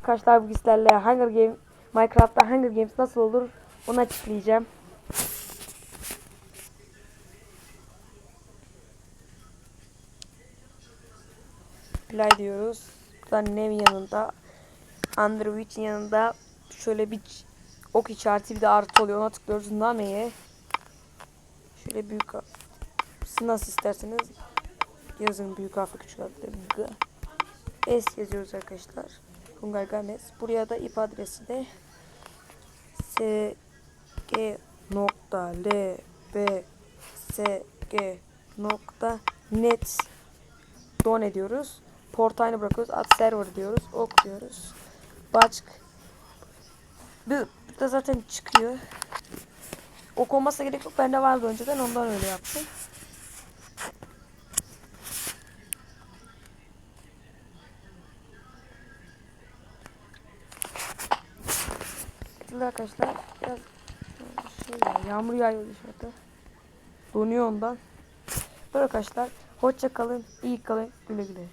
Arkadaşlar bu sizlerle Hunger Game Minecraft'ta Hunger Games nasıl olur onu açıklayacağım. Play diyoruz. Buradan Nev yanında Underwitch'in yanında şöyle bir ok işareti bir de artı oluyor. Ona tıklıyoruz. Name'ye şöyle büyük siz nasıl isterseniz yazın büyük harfle küçük harfle. S yazıyoruz arkadaşlar. Hungar Games. Buraya da ip adresi de S G nokta L B S G nokta net don ediyoruz. Port aynı bırakıyoruz. Ad server diyoruz. Ok diyoruz. Başk. Da zaten çıkıyor. Ok olmasa gerek yok. Bende vardı önceden. Ondan öyle yaptım. Şimdi arkadaşlar biraz şey ya, yağmur yağıyor dışarıda. Donuyor ondan. Böyle arkadaşlar. Hoşça kalın. iyi kalın. Güle güle.